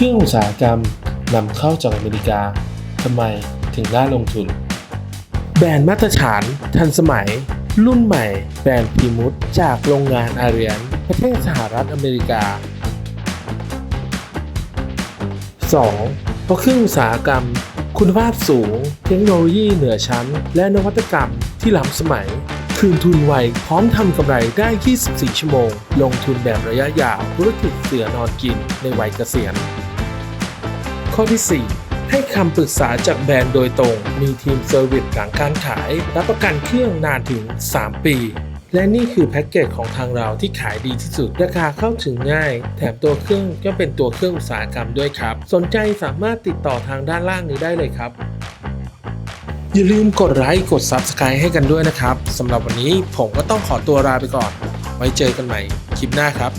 เครื่องอุตสาหกรรมนำเข้าจากอเมริกาทำไมถึงน่าลงทุน แบรนด์มาตรฐาน ทันสมัย รุ่นใหม่ แบรนด์พีมุตจากโรงงานอาเรียน ประเทศสหรัฐอเมริกา 2. เพราะเครื่องอุตสาหกรรม คุณภาพสูง เทคโนโลยีเหนือชั้น และนวัตกรรมที่ล้ำสมัย คืนทุนไวพร้อมทำกำไรได้ 24 ชั่วโมง ลงทุนแบบระยะยาว ธุรกิจเสือนอนกินในวัยเกษียณ ข้อที่ 4 ให้คำปรึกษาจากแบรนด์โดยตรง มีทีมเซอร์วิสหลังการขาย รับประกันเครื่องนานถึง 3 ปีและนี่คือแพ็กเกจของทางเราที่ขายดีที่สุด ราคาเข้าถึงง่าย แถมตัวเครื่องก็เป็นตัวเครื่องอุตสาหกรรมด้วยครับ สนใจสามารถติดต่อทางด้านล่างนี้ได้เลยครับ อย่าลืมกดไลค์กด Subscribe ให้กันด้วยนะครับสำหรับวันนี้ผมก็ต้องขอตัวลาไปก่อน ไว้เจอกันใหม่คลิปหน้าครับ